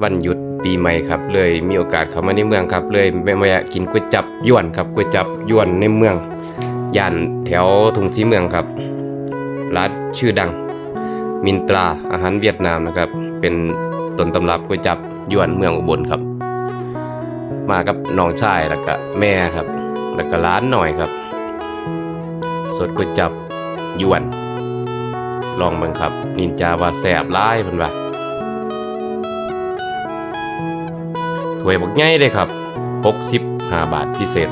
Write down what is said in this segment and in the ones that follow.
วันหยุดปีใหม่ครับ เลยมีโอกาสเข้ามาในเมืองครับ เลยแวะกินก๋วยจับยวนครับก๋วยจับยวนในเมืองย่านแถวทุ่งสีเมืองครับ ร้านชื่อดัง มินตราอาหารเวียดนามนะครับ เป็นต้นตำรับก๋วยจับยวนเมืองอุบลครับ มากับน้องชายแล้วก็แม่ครับ แล้วก็ร้านหน่อยครับ สดก๋วยจับยวน ลองเบิ่งครับ นินจาว่าแสบร้ายเพิ่นว่า ถ้วยบักใหญ่เลยครับ65บาทพิเศษ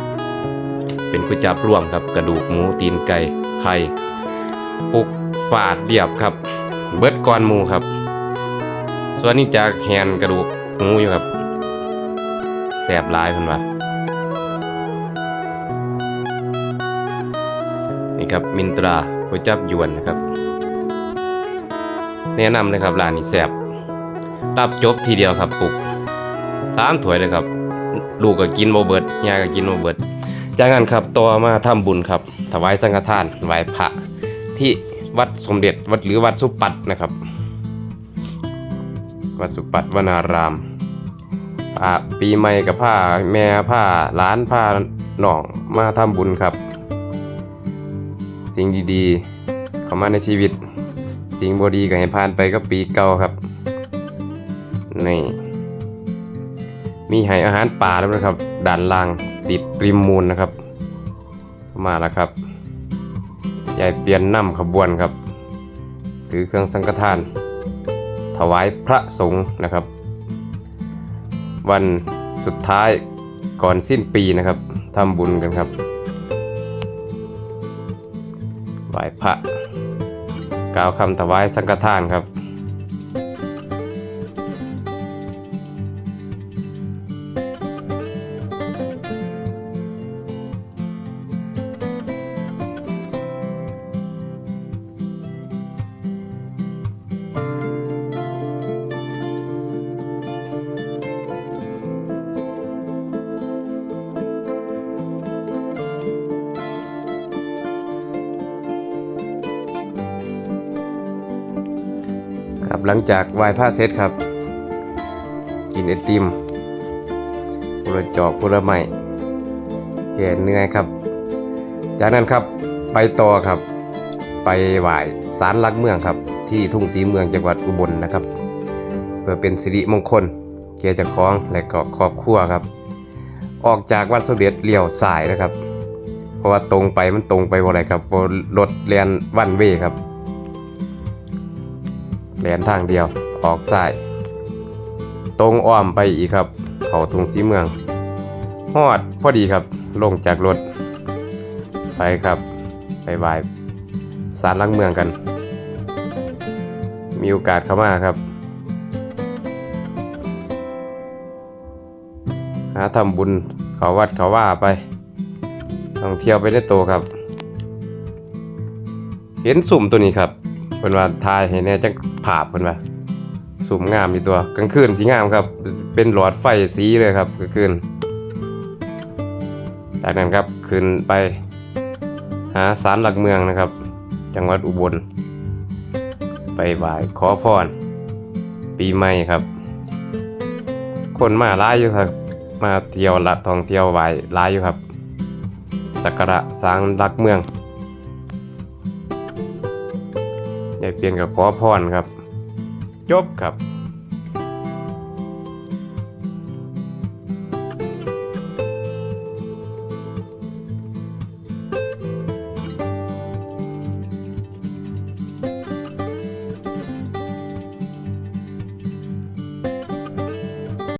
เป็นก๋วยจับรวมครับกระดูกหมูตีนไก่ไข่ปุกฝาดเรียบครับ เบิดก้อนหมูครับ ส่วนนี้จากแฮนกระดูกหมูอยู่ครับแสบร้ายเพิ่นว่านี่ครับมินตราก๋วยจับยวนนะครับ แนะนำเลยครับร้านนี้แซ่บรับจบทีเดียวครับปลุก สามถ้วยเลยครับ ลูกก็กินโมเบิดยายก็กินโมเบิดจากนั้นครับต่อมาทำบุญครับถวายสังฆทานไหว้พระที่วัดสมเด็จวัดหรือวัดสุปัตนะครับ วัดสุปัตวนารามปีใหม่กับผ้าแม่ผ้าร้านผ้าหนองมาทำบุญครับ สิ่งดีๆ เข้ามาในชีวิต สิ่งบดีก็ให้ผ่านไปก็ปีเก่าครับนี่ มีให้อาหารป่าแล้วนะครับด่านล่างติดริมมูลนะครับ มาแล้วครับยายเปลี่ยนนำขบวนครับถือเครื่องสังฆทาน ถวายพระสงฆ์นะครับ วันสุดท้ายก่อนสิ้นปีนะครับทำบุญกันครับไหว้พระกล่าวคำถวายสังฆทานครับ ครับหลังจากไหว้พระเสร็จครับ กินไอติมผลจอกผลไม้แก่เหนื่อยครับ จากนั้นครับไปต่อครับ ไปไหว้ศาลหลักเมืองครับ ที่ทุ่งสีเมืองจังหวัดอุบลนะครับ เพื่อเป็นสิริมงคลแก่เจ้าของและก็ครอบครัวครับ ออกจากวัดสมเด็จเลี้ยวสายนะครับ เพราะว่าตรงไปมันตรงไปบ่ได้ครับรถเลียนวันเวครับ แลนทางเดียวออกซ้ายตรงอ้อมไปอีกครับ เขาทุ่งสีเมืองฮอดพอดีครับ ลงจากรถ ไปครับไปไหว้ศาลหลักเมืองกัน มีโอกาสเข้ามาครับหาทำบุญเขาวัดเขาว่าไปท่องเที่ยวไปได้โตครับ เห็นสุ่มตัวนี้ครับ เพิ่นว่าทายให้แน่จังภาพเพิ่นว่าสุ่มงามอยู่ตัวกลางคืนสีงามครับ เป็นหลอดไฟสีเลยครับกลางคืนจากนั้นครับขึ้นไปหาศาลหลักเมืองนะครับ จังหวัดอุบล ไปไหว้ขอพร ปีใหม่ครับ คนมาหลายอยู่ครับ มาเที่ยวละท่องเที่ยวไหว้หลายอยู่ครับสักการะศาลหลักเมือง ยายเปลี่ยนกับขอพรครับ จบครับ